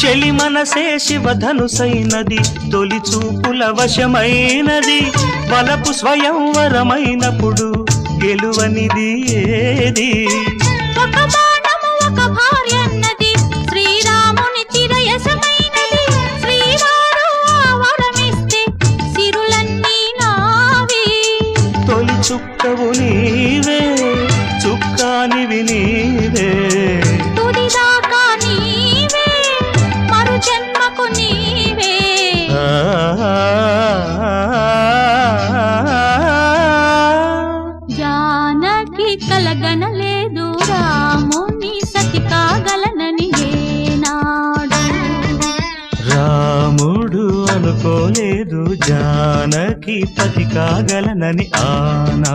చెలి మనసే శివధనుసైనది తొలి చూపుల వశమైనది వలపు స్వయంవరమైనప్పుడు గెలువనిది ఏది? ఒక బాణము ఒక భార్య అన్నది శ్రీరాముని చిరయసమైనది శ్రీవారు ఆ వరమిస్తే సిరులన్నీ నావి. తొలి చుక్కవు నీవే చుక్కానివి నీవే. జానకి కలగనలేదు రాముని సతి కాగలనని ఏనాడు రాముడు అనుకోలేదు జానకి పతి కాగలనని ఆనా